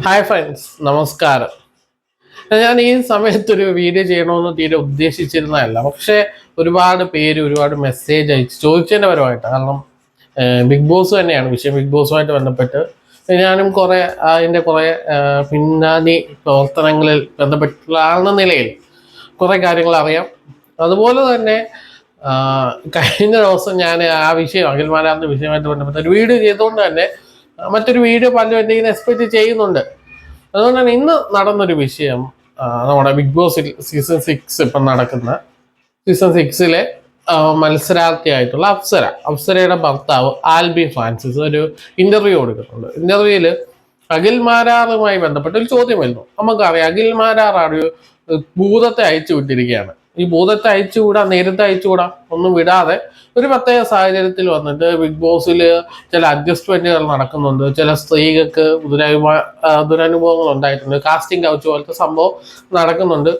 Hi friends നമസ്കാരം. ഞാൻ ഈ സമയത്തൊരു വീഡിയോ ചെയ്യണമെന്ന് തീരെ ഉദ്ദേശിച്ചിരുന്നതല്ല. പക്ഷെ ഒരുപാട് പേര് ഒരുപാട് മെസ്സേജ് അയച്ച് ചോദിച്ചതിന്റെ പരമായിട്ട് കാരണം ബിഗ് ബോസ് തന്നെയാണ് വിഷയം. ബിഗ് ബോസുമായിട്ട് ബന്ധപ്പെട്ട് ഞാനും കുറേ അതിന്റെ കുറേ പിന്നാനി പ്രവർത്തനങ്ങളിൽ ബന്ധപ്പെട്ടുള്ള നിലയിൽ കുറേ കാര്യങ്ങൾ അറിയാം. അതുപോലെ തന്നെ കഴിഞ്ഞ ദിവസം ഞാൻ ആ വിഷയം അഖിൽമാരാറിന്റെ വിഷയമായിട്ട് ബന്ധപ്പെട്ട് ഒരു വീഡിയോ ചെയ്തുകൊണ്ട് തന്നെ മറ്റൊരു വീഡിയോ പലരും എന്റെ ഇന്ന് എക്സ്പെക്ട് ചെയ്യുന്നുണ്ട്. അതുകൊണ്ട് തന്നെ ഇന്ന് നടന്നൊരു വിഷയം നമ്മുടെ ബിഗ് ബോസിൽ സീസൺ സിക്സ് ഇപ്പം നടക്കുന്ന സീസൺ സിക്സിലെ മത്സരാർത്ഥിയായിട്ടുള്ള അപ്സര. അപ്സരയുടെ ഭർത്താവ് ആൽബി ഫ്രാൻസിസ് ഒരു ഇന്റർവ്യൂ കൊടുക്കുന്നുണ്ട്. ഇന്റർവ്യൂവിൽ അഖിൽ മാരാറുമായി ബന്ധപ്പെട്ട് ഒരു ചോദ്യം വരുന്നു. നമുക്കറിയാം അഖിൽ മാരാറാണ് ഭൂതത്തെ അയച്ചു വിട്ടിരിക്കുകയാണ്. ഈ ഭൂതത്തെ അയച്ചുകൂടാ നേരത്തെ അയച്ചുകൂടാ ഒന്നും വിടാതെ ഒരു പ്രത്യേക സാഹചര്യത്തിൽ വന്നിട്ട് ബിഗ് ബോസിൽ ചില അഡ്ജസ്റ്റ്മെന്റുകൾ നടക്കുന്നുണ്ട്. ചില സ്ത്രീകൾക്ക് ദുരനുഭവ ദുരനുഭവങ്ങൾ ഉണ്ടായിട്ടുണ്ട്. കാസ്റ്റിംഗ് കൗച്ച് പോലത്തെ സംഭവം നടക്കുന്നുണ്ട്.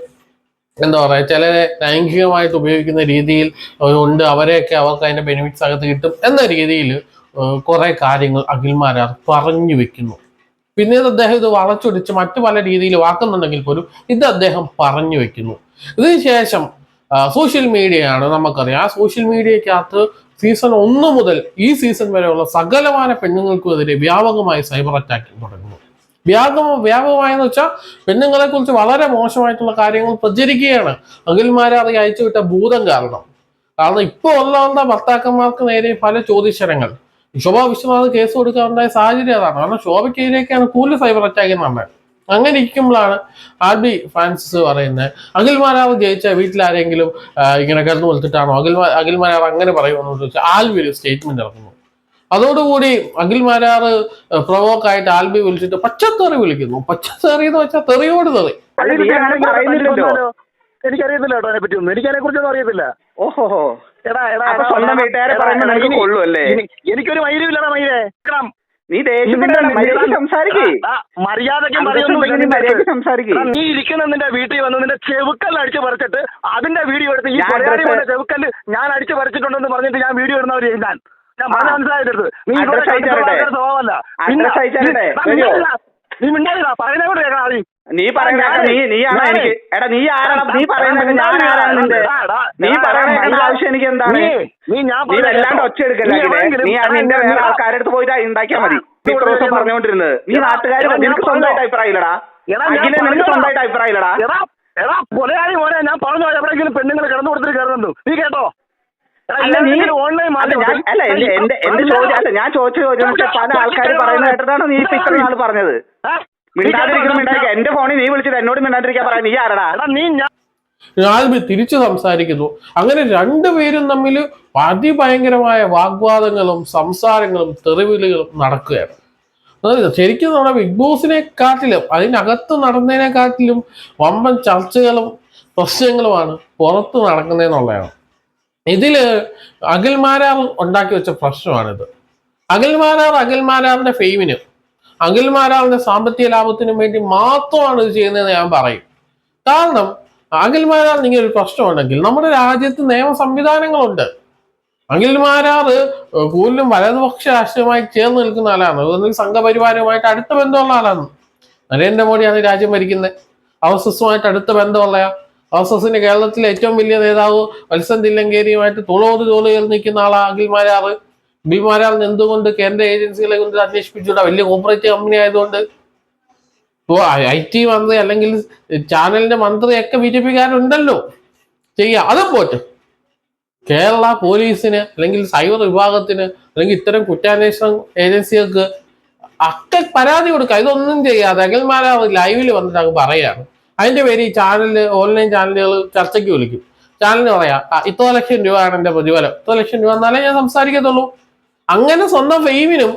എന്താ പറയുക ചിലരെ ലൈംഗികമായിട്ട് ഉപയോഗിക്കുന്ന രീതിയിൽ ഉണ്ട്. അവരെയൊക്കെ അവർക്ക് അതിന്റെ ബെനിഫിറ്റ്സ് അകത്ത് കിട്ടും എന്ന രീതിയിൽ കുറേ കാര്യങ്ങൾ അഖിൽമാരാർ പറഞ്ഞു വെക്കുന്നു. പിന്നീട് അദ്ദേഹം ഇത് വളച്ചൊടിച്ച് മറ്റു പല രീതിയിൽ വാക്കുന്നുണ്ടെങ്കിൽ പോലും ഇത് അദ്ദേഹം പറഞ്ഞു വെക്കുന്നു. ഇതിനുശേഷം സോഷ്യൽ മീഡിയയാണ് നമുക്കറിയാം. ആ സോഷ്യൽ മീഡിയക്കകത്ത് സീസൺ ഒന്ന് മുതൽ ഈ സീസൺ വരെയുള്ള സകലമാന പെണ്ണുങ്ങൾക്കുമെതിരെ വ്യാപകമായി സൈബർ അറ്റാക്കിംഗ് തുടങ്ങുന്നു വ്യാപക വ്യാപകമായെന്ന് വെച്ചാൽ പെണ്ണുങ്ങളെ കുറിച്ച് വളരെ മോശമായിട്ടുള്ള കാര്യങ്ങൾ പ്രചരിക്കുകയാണ്. അഖിൽമാരെ അയച്ചു വിട്ട ഭൂതം കാരണം. കാരണം ഇപ്പോൾ ഉള്ള ഭർത്താക്കന്മാർക്ക് നേരെ പല ചോദ്യശരങ്ങൾ ശോഭ വിശ്വനാഥ് കേസ് കൊടുക്കാനുണ്ടായ സാഹചര്യം അതാണ്. കാരണം ശോഭയ്ക്കെതിരെയൊക്കെയാണ് കൂടുതൽ സൈബർ അറ്റാക്ക് നടന്നത്. അങ്ങനെ ഇരിക്കുമ്പോഴാണ് ആർ ബി ഫ്രാൻസിസ് പറയുന്നത് അഖിൽമാരാവ് ജയിച്ച വീട്ടിലാരെങ്കിലും ഇങ്ങനെ കിടന്നു കൊടുത്തിട്ടാണോ അഖിൽ അഖിൽമാരാവ് അങ്ങനെ പറയുമെന്ന് ചോദിച്ചാൽ ആൽബി ഒരു സ്റ്റേറ്റ്മെന്റ് ഇറക്കുന്നു. അതോടുകൂടി അഖിൽമാരാറ് പ്രൊവോക്ക് ആയിട്ട് ആൽബി വിളിച്ചിട്ട് പച്ചത്തെറി വിളിക്കുന്നു. പച്ചത്തെറി എന്ന് വെച്ചാൽ തെറിയോട് തെറി. എനിക്കറിയത്തില്ല കേട്ടോ അതിനെ പറ്റി ഒന്നും എനിക്ക് അതിനെ കുറിച്ചൊന്നും അറിയത്തില്ല. ഓഹോ. എടാ എടാ അപ്പൊ സ്വന്തം വീട്ടുകാരെ എടാ, പറയുമ്പോ എടാ, നിനക്ക്? ഇനി- എനിക്കൊരു മൈരുമില്ലടാ മൈരേ. കേൾക്കണം. നീ മര്യാദയ്ക്കും സംസാരിക്കേ. നീ ഇരിക്കുന്ന നിന്റെ വീട്ടിൽ വന്ന് നിന്റെ ചെവുക്കല്ല് അടിച്ച് പറിച്ചിട്ട് അതിന്റെ വീഡിയോ എടുത്ത് ഈ കൊലയാളി പോലെ ചെവുക്കല്ല് ഞാൻ അടിച്ച് പറിച്ചിട്ടുണ്ടെന്ന് പറഞ്ഞിട്ട് ഞാൻ വീഡിയോ ഇടുന്നവർ ഞാൻ. ഞാൻ പറഞ്ഞ ആ. മനസ്സിലായിട്ട് നീ ഇവിടെ സ്വഭാവമല്ല? നീ- മിണ്ടാതിരാ പറയുന്ന കൂടെ കേൾക്കണം. നീ പറയണ നീ നീയാണ് എനിക്ക് എടാ നീ ആരാണ്? നീ പറയുന്നത് ഞാൻ ആരാണ് നിന്റെ നീ പറയണ ആവശ്യം എനിക്ക് എന്താണ്? നീ- വല്ലാണ്ട് ഒച്ച എടുക്കല്ലേ നീ ആ നിന്റെ വേറെ ആൾക്കാരുടെ അടുത്ത് പോയിട്ട് ഉണ്ടാക്കിയാൽ മതി. ഇത്ര ദിവസം പറഞ്ഞുകൊണ്ടിരുന്നത്. നീ നാട്ടുകാർ നിനക്ക് സ്വന്തമായിട്ട് അഭിപ്രായമില്ലടാ. അഖിലെ നിനക്ക്. സ്വന്തമായിട്ട് അഭിപ്രായമില്ലടാ. എടാ കൊലയാളി മോനെ ഞാൻ പറഞ്ഞു എവിടെയെങ്കിലും പെണ്ണുങ്ങൾ കിടന്നു കൊടുത്തിട്ട് കയറുന്നു നീ കേട്ടോ. എടാ, അല്ല നീ ഓൺലൈൻ അല്ല എന്റെ എന്റെ എന്റെ ചോദ്യം അല്ല ഞാൻ ചോദിച്ച ചോദ്യം പല ആൾക്കാർ പറയുന്നത് കേട്ടിട്ടാണ് നീ ഇപ്പൊ ഇത്ര നാൾ പറഞ്ഞത്. മിണ്ടാതിരിക്കണം കേട്ടോ? മിണ്ടാതിരിക്കുക. എന്റെ ഫോണിൽ നീ വിളിച്ചത് എന്നോട് മിണ്ടാതിരിക്കാൻ പറയാൻ നീ ആരടാ? എടാ നീ ഞാൻ ആൽബി തിരിച്ചു സംസാരിക്കുന്നു. അങ്ങനെ രണ്ടുപേരും തമ്മിൽ അതിഭയങ്കരമായ വാഗ്വാദങ്ങളും സംസാരങ്ങളും തെറിവിലുകളും നടക്കുകയാണ്. അതായത് ശരിക്കും നമ്മുടെ ബിഗ് ബോസിനെ കാട്ടിലും അതിനകത്ത് നടന്നതിനെക്കാട്ടിലും വമ്പൻ ചർച്ചകളും പ്രശ്നങ്ങളുമാണ് പുറത്ത് നടക്കുന്നതെന്നുള്ളതാണ്. ഇതിൽ അഖിൽമാരാർ ഉണ്ടാക്കി വെച്ച പ്രശ്നമാണിത്. അഖിൽമാരാർ അഖിൽമാരാറിന്റെ ഫെയിമിന് അഖിൽമാരാറിന്റെ സാമ്പത്തിക ലാഭത്തിനും വേണ്ടി മാത്രമാണ് ഇത് ചെയ്യുന്നതെന്ന് ഞാൻ പറയും. കാരണം അഖിൽമാരാർ നിങ്ങൾ ഒരു പ്രശ്നമുണ്ടെങ്കിൽ നമ്മുടെ രാജ്യത്ത് നിയമ സംവിധാനങ്ങളുണ്ട്. അഖിൽമാരാർ കൂടുതലും വലതുപക്ഷ രാഷ്ട്രീയമായി ചേർന്ന് നിൽക്കുന്ന ആളാണ്. അതുകൊണ്ട് സംഘപരിവാരവുമായിട്ട് അടുത്ത ബന്ധമുള്ള ആളാണ്. നരേന്ദ്രമോദിയാണ് രാജ്യം ഭരിക്കുന്നത് അവസസുമായിട്ട് അടുത്ത ബന്ധമുള്ള അവസസിന്റെ കേരളത്തിലെ ഏറ്റവും വലിയ നേതാവ് വത്സൻ തില്ലങ്കേരിയുമായിട്ട് തോളോട് തോൾ നിൽക്കുന്ന ആളാണ് അഖിൽമാരാറ് ബിമാരാറിന് എന്തുകൊണ്ട് കേന്ദ്ര ഏജൻസികളെ കൊണ്ട് അന്വേഷിപ്പിച്ചുകൂടാ വലിയ കോപ്പറേറ്റീവ് കമ്പനി ആയതുകൊണ്ട്. ഇപ്പോ ഐ ടി മന്ത്രി അല്ലെങ്കിൽ ചാനലിന്റെ മന്ത്രിയൊക്കെ ബി ജെ പിക്കാരുണ്ടല്ലോ ചെയ്യാം അതും പോറ്റ്. കേരള പോലീസിന് അല്ലെങ്കിൽ സൈബർ വിഭാഗത്തിന് അല്ലെങ്കിൽ ഇത്തരം കുറ്റാന്വേഷണ ഏജൻസികൾക്ക് അക്ക പരാതി കൊടുക്കുക. ഇതൊന്നും ചെയ്യാതെ അഖിൽമാരാ ലൈവിൽ വന്നിട്ട് അങ്ങ് പറയാണ്. അതിന്റെ പേര് ഈ ചാനലിൽ ഓൺലൈൻ ചാനലുകൾ ചർച്ചയ്ക്ക് വിളിക്കും. ചാനലിന് പറയാം "ആ, ഇത്ര ലക്ഷം രൂപയാണ് എന്റെ പ്രതിഫലം. ഇത്ര ലക്ഷം രൂപ എന്നാലേ ഞാൻ സംസാരിക്കത്തുള്ളൂ. അങ്ങനെ സ്വന്തം ഫെയിമിനും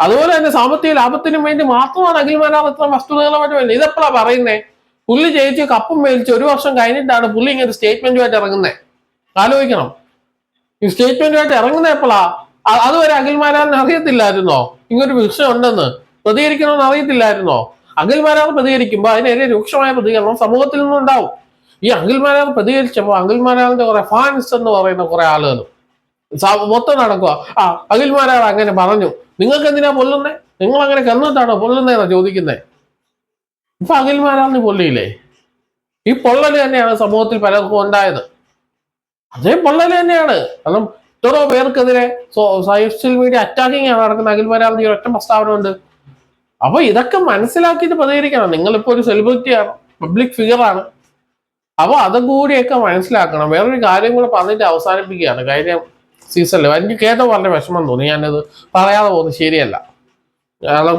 അതുപോലെ തന്നെ സാമ്പത്തിക ലാഭത്തിനും വേണ്ടി മാത്രമാണ് അഖിൽമാരാർ ഇത്ര വസ്തുതകളുമായിട്ട് വേണ്ടത് ഇതെപ്പോഴാ പറയുന്നേ? പുള്ളി ജയിച്ച് കപ്പും മേടിച്ച് ഒരു വർഷം കഴിഞ്ഞിട്ടാണ് പുള്ളി ഇങ്ങനെ സ്റ്റേറ്റ്മെന്റുമായിട്ട് ഇറങ്ങുന്നത് ആലോചിക്കണം. ഈ സ്റ്റേറ്റ്മെന്റുമായിട്ട് ഇറങ്ങുന്ന എപ്പോഴാ? അതുവരെ അഖിൽമാരാറിന് അറിയത്തില്ലായിരുന്നോ? ഇങ്ങനൊരു വിഷയം ഉണ്ടെന്ന് പ്രതികരിക്കണമെന്ന് അറിയത്തില്ലായിരുന്നോ? അഖിൽമാരാർ പ്രതികരിക്കുമ്പോൾ അതിനെതിരെ രൂക്ഷമായ പ്രതികരണം സമൂഹത്തിൽ നിന്നുണ്ടാവും. ഈ അഖിൽമാരാർ പ്രതികരിച്ചപ്പോൾ അഖിൽമാരാറിന്റെ കുറെ ഫാൻസ് എന്ന് പറയുന്ന കുറെ ആളുകൾ സ- മൊത്തം നടക്കുക ആ അഖിൽമാരാർ അങ്ങനെ പറഞ്ഞു. നിങ്ങൾക്ക് എന്തിനാ പൊല്ലുന്നേ? നിങ്ങൾ അങ്ങനെ കന്നിട്ടാണോ പൊല്ലുന്നേന്നാ ചോദിക്കുന്നേ? ഇപ്പൊ അഖിൽമാരാറിന് പൊള്ളിയില്ലേ ഈ പൊള്ളൽ തന്നെയാണ് സമൂഹത്തിൽ പലർക്കും ഉണ്ടായത്. അതേ പൊള്ളൽ തന്നെയാണ്. കാരണം എത്രയോ പേർക്കെതിരെ സോഷ്യൽ മീഡിയ അറ്റാക്കിംഗ് ആണ് നടക്കുന്ന അഖിൽമാരാറിന് ഒറ്റ പ്രസ്താവന ഉണ്ട് അപ്പൊ ഇതൊക്കെ മനസ്സിലാക്കിയിട്ട് പ്രതികരിക്കണം. നിങ്ങളിപ്പോ ഒരു സെലിബ്രിറ്റിയാണ് പബ്ലിക് ഫിഗർ ആണ്. അപ്പൊ അതും കൂടിയൊക്കെ മനസ്സിലാക്കണം. വേറൊരു കാര്യം കൂടെ പറഞ്ഞിട്ട് അവസാനിപ്പിക്കുകയാണ്. കാര്യം സീസണിൽ എനിക്ക് കേട്ടോ വളരെ വിഷമം തോന്നി. ഞാനത് പറയാതെ പോകുന്നത് ശരിയല്ല.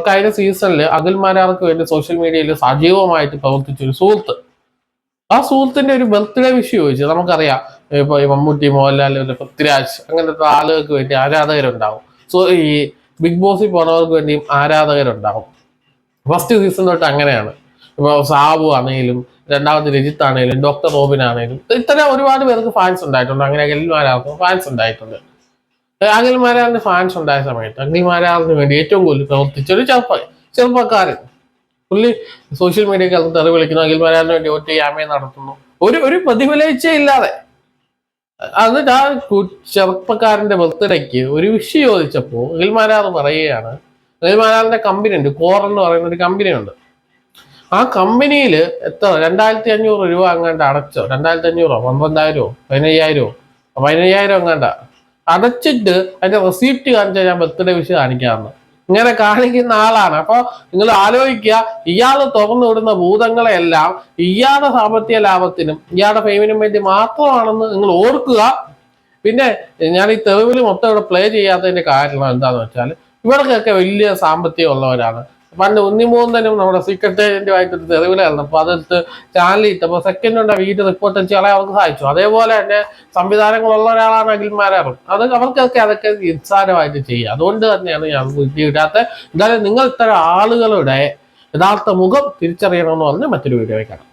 കഴിഞ്ഞ സീസണിൽ അഖിൽമാരാർക്ക് വേണ്ടി സോഷ്യൽ മീഡിയയിൽ സജീവമായിട്ട് പ്രവർത്തിച്ച ഒരു സുഹൃത്ത്. ആ സുഹൃത്തിന്റെ ഒരു ബർത്ത്ഡേ വിഷ് ചോദിച്ചു. നമുക്കറിയാം. ഇപ്പൊ ഈ മമ്മൂട്ടി മോഹൻലാൽ പൃഥ്വിരാജ് അങ്ങനത്തെ ആളുകൾക്ക് വേണ്ടി ആരാധകരുണ്ടാവും. സോ ഈ ബിഗ് ബോസിൽ പോണവർക്ക് വേണ്ടിയും ആരാധകരുണ്ടാവും. ഫസ്റ്റ് സീസൺ തൊട്ട് അങ്ങനെയാണ്. ഇപ്പോൾ സാബു ആണെങ്കിലും രണ്ടാമത് രജിത്ത് ആണെങ്കിലും ഡോക്ടർ റോബിൻ ആണെങ്കിലും ഇത്തരം ഒരുപാട് പേർക്ക് ഫാൻസ് ഉണ്ടായിട്ടുണ്ട്. അങ്ങനെ അഖിൽമാരാർക്കും ഫാൻസ് ഉണ്ടായിട്ടുണ്ട്. അഖിൽമാരാറിന് ഫാൻസ് ഉണ്ടായ സമയത്ത് അഖിൽമാരാറിന് വേണ്ടി ഏറ്റവും കൂടുതൽ പ്രവർത്തിച്ച ഒരു ചെറുപ്പ ചെറുപ്പക്കാരൻ. പുള്ളി സോഷ്യൽ മീഡിയക്ക് തെറി വിളിക്കുന്നു അഖിൽമാരാറിന് വേണ്ടി ഒറ്റ യാമയെ നടത്തുന്നു. ഒരു ഒരു പ്രതിഫലിച്ച ഇല്ലാതെ. എന്നിട്ട് ആ ചെറുപ്പക്കാരന്റെ ബർത്ത്ഡേക്ക് ഒരു വിഷ് ചോദിച്ചപ്പോൾ അഖിൽമാരാർ പറയുകയാണ് അഖിൽമാരാറിന്റെ കമ്പനി ഉണ്ട് കോർ എന്ന് പറയുന്ന ഒരു കമ്പനി ഉണ്ട്. ആ കമ്പനിയിൽ എത്ര? രണ്ടായിരത്തി അഞ്ഞൂറ് രൂപ അങ്ങാണ്ട് അടച്ചോ? രണ്ടായിരത്തി അഞ്ഞൂറോ പന്ത്രണ്ടായിരമോ പതിനയ്യായിരമോ പതിനയ്യായിരം അങ്ങാണ്ട അടച്ചിട്ട് അതിന്റെ റെസീപ്റ്റ് കാണിച്ചാൽ ഞാൻ ബർത്ത്ഡേ വിഷ് കാണിക്കാമെന്ന് ഇങ്ങനെ കാണിക്കുന്ന ആളാണ്. അപ്പൊ നിങ്ങൾ ആലോചിക്കുക ഇയാൾ തുറന്നു വിടുന്ന ഭൂതങ്ങളെല്ലാം ഇയാളുടെ സാമ്പത്തിക ലാഭത്തിനും ഇയാളുടെ ഫെയിമിനും വേണ്ടി മാത്രമാണെന്ന് നിങ്ങൾ ഓർക്കുക. പിന്നെ ഞാൻ ഈ തെളിവിൽ മൊത്തം ഇവിടെ പ്ലേ ചെയ്യാത്തതിന്റെ കാരണം എന്താന്ന് വെച്ചാൽ ഇവർക്കൊക്കെ വലിയ സാമ്പത്തികം ഉള്ളവരാണ്. പണ്ട് ഉണ്ണിമൂന്നനും നമ്മുടെ സീക്രട്ട് ആയിട്ട് ഒരു തെരുവിലായിരുന്നു അപ്പൊ അതെടുത്ത് ചാനലിൽ ഇട്ടപ്പോൾ സെക്കൻഡ് കൊണ്ട് വീട്ടിൽ റിപ്പോർട്ട് ചെയ്യാൻ അവർക്ക് സഹായിച്ചു. അതേപോലെ തന്നെ സംവിധാനങ്ങളുള്ള ഒരാളാണ് അഖിൽമാരാറും അത് അവർക്കൊക്കെ അതൊക്കെ നിസ്സാരമായിട്ട് ചെയ്യുക. അതുകൊണ്ട് തന്നെയാണ് ഞാൻ വീട്ടിൽ ഇടാത്ത എന്തായാലും നിങ്ങൾ ഇത്തരം ആളുകളുടെ യഥാർത്ഥ മുഖം തിരിച്ചറിയണമെന്ന് പറഞ്ഞ് മറ്റൊരു വീഡിയോ കാണാം